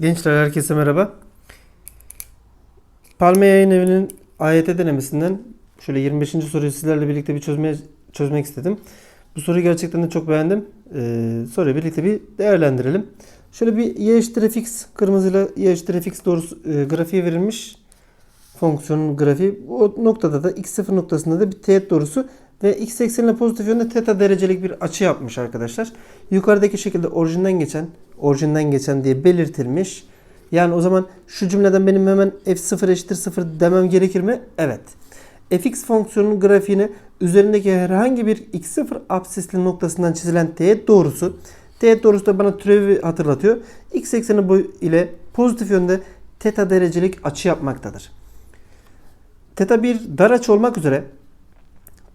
Gençler herkese merhaba. Palme Yayın Evi'nin AYT denemesinden şöyle 25. soruyu sizlerle birlikte bir çözmeye çözmek istedim. Bu soruyu gerçekten de çok beğendim. Ee, soruyu birlikte bir değerlendirelim. Şöyle bir y eşittir fx kırmızıyla y eşittir fx doğrusu e, grafiği verilmiş. Fonksiyonun grafiği. O noktada da x0 noktasında da bir teğet doğrusu ve x eksenine pozitif yönde theta derecelik bir açı yapmış arkadaşlar. Yukarıdaki şekilde orijinden geçen, orijinden geçen diye belirtilmiş. Yani o zaman şu cümleden benim hemen f0 eşittir 0 demem gerekir mi? Evet. fx fonksiyonunun grafiğini üzerindeki herhangi bir x0 absisli noktasından çizilen teğet doğrusu teğet doğrusu da bana türevi hatırlatıyor. x ekseni boyu ile pozitif yönde theta derecelik açı yapmaktadır. Theta bir dar açı olmak üzere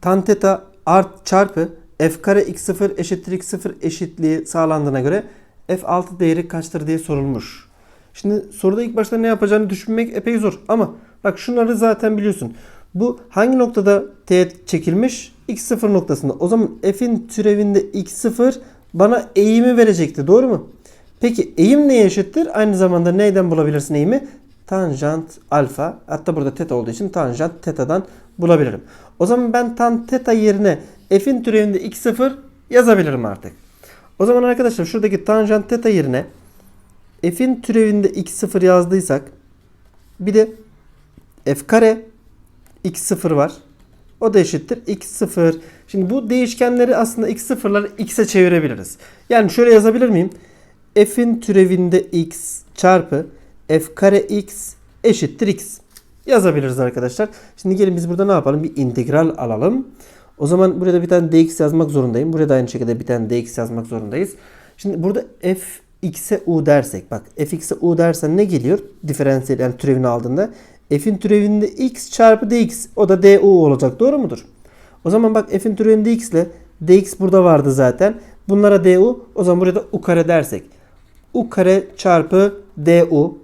tan theta art çarpı f kare x0 eşittir x0 eşitliği sağlandığına göre f6 değeri kaçtır diye sorulmuş. Şimdi soruda ilk başta ne yapacağını düşünmek epey zor ama bak şunları zaten biliyorsun. Bu hangi noktada teğet çekilmiş? x0 noktasında. O zaman f'in türevinde x0 bana eğimi verecekti. Doğru mu? Peki eğim neye eşittir? Aynı zamanda neyden bulabilirsin eğimi? Tanjant alfa. Hatta burada teta olduğu için tanjant teta'dan bulabilirim. O zaman ben tan teta yerine f'in türevinde x0 yazabilirim artık. O zaman arkadaşlar şuradaki tanjant teta yerine f'in türevinde x0 yazdıysak bir de f kare x0 var. O da eşittir x0. Şimdi bu değişkenleri aslında x0'ları x'e çevirebiliriz. Yani şöyle yazabilir miyim? f'in türevinde x çarpı f kare x eşittir x. Yazabiliriz arkadaşlar. Şimdi gelin biz burada ne yapalım? Bir integral alalım. O zaman burada bir tane dx yazmak zorundayım. Burada da aynı şekilde bir tane dx yazmak zorundayız. Şimdi burada f x'e u dersek bak f x'e u dersen ne geliyor? Diferansiyel yani türevini aldığında f'in türevinde x çarpı dx o da du olacak. Doğru mudur? O zaman bak f'in türevinde x ile dx burada vardı zaten. Bunlara du o zaman buraya da u kare dersek. u kare çarpı du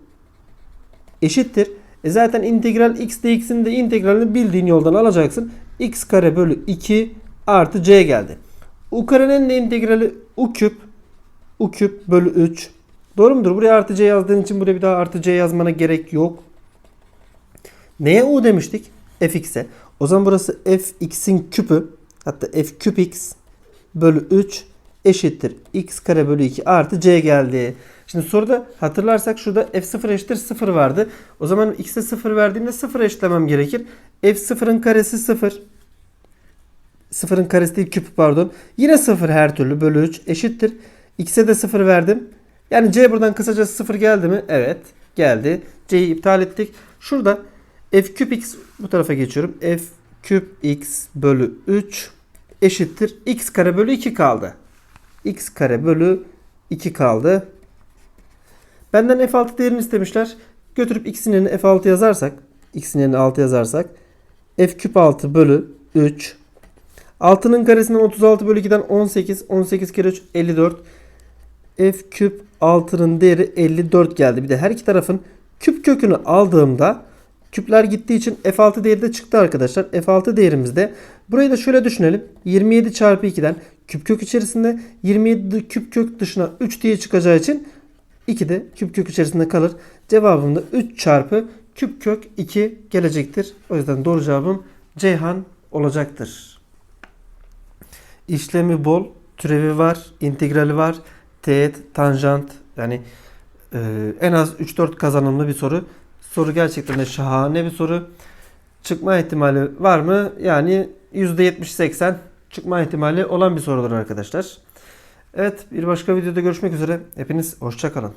eşittir. E zaten integral x dx'in de integralini bildiğin yoldan alacaksın. x kare bölü 2 artı c geldi. u karenin de integrali u küp u küp bölü 3. Doğru mudur? Buraya artı c yazdığın için buraya bir daha artı c yazmana gerek yok. Neye u demiştik? fx'e. O zaman burası fx'in küpü hatta f küp x bölü 3 eşittir x kare bölü 2 artı c geldi. Şimdi soruda hatırlarsak şurada f0 eşittir 0 vardı. O zaman x'e 0 verdiğimde 0 eşitlemem gerekir. f0'ın karesi 0. 0'ın karesi değil küpü pardon. Yine 0 her türlü bölü 3 eşittir. x'e de 0 verdim. Yani c buradan kısaca 0 geldi mi? Evet geldi. c'yi iptal ettik. Şurada f küp x bu tarafa geçiyorum. f küp x bölü 3 eşittir. x kare bölü 2 kaldı. X kare bölü 2 kaldı. Benden f6 değerini istemişler. Götürüp x'in yerine f6 yazarsak, x'in yerine 6 yazarsak f küp 6 bölü 3 6'nın karesinden 36 bölü 2'den 18. 18 kere 3 54. F küp 6'nın değeri 54 geldi. Bir de her iki tarafın küp kökünü aldığımda küpler gittiği için F6 değeri de çıktı arkadaşlar. F6 değerimizde burayı da şöyle düşünelim. 27 çarpı 2'den küp kök içerisinde 27 küp kök dışına 3 diye çıkacağı için 2 de küp kök içerisinde kalır. Cevabım da 3 çarpı küp kök 2 gelecektir. O yüzden doğru cevabım Ceyhan olacaktır. İşlemi bol, türevi var, integrali var, teğet, tanjant yani e, en az 3-4 kazanımlı bir soru. Soru gerçekten de şahane bir soru. Çıkma ihtimali var mı? Yani %70-80 çıkma ihtimali olan bir sorudur arkadaşlar. Evet bir başka videoda görüşmek üzere. Hepiniz hoşçakalın.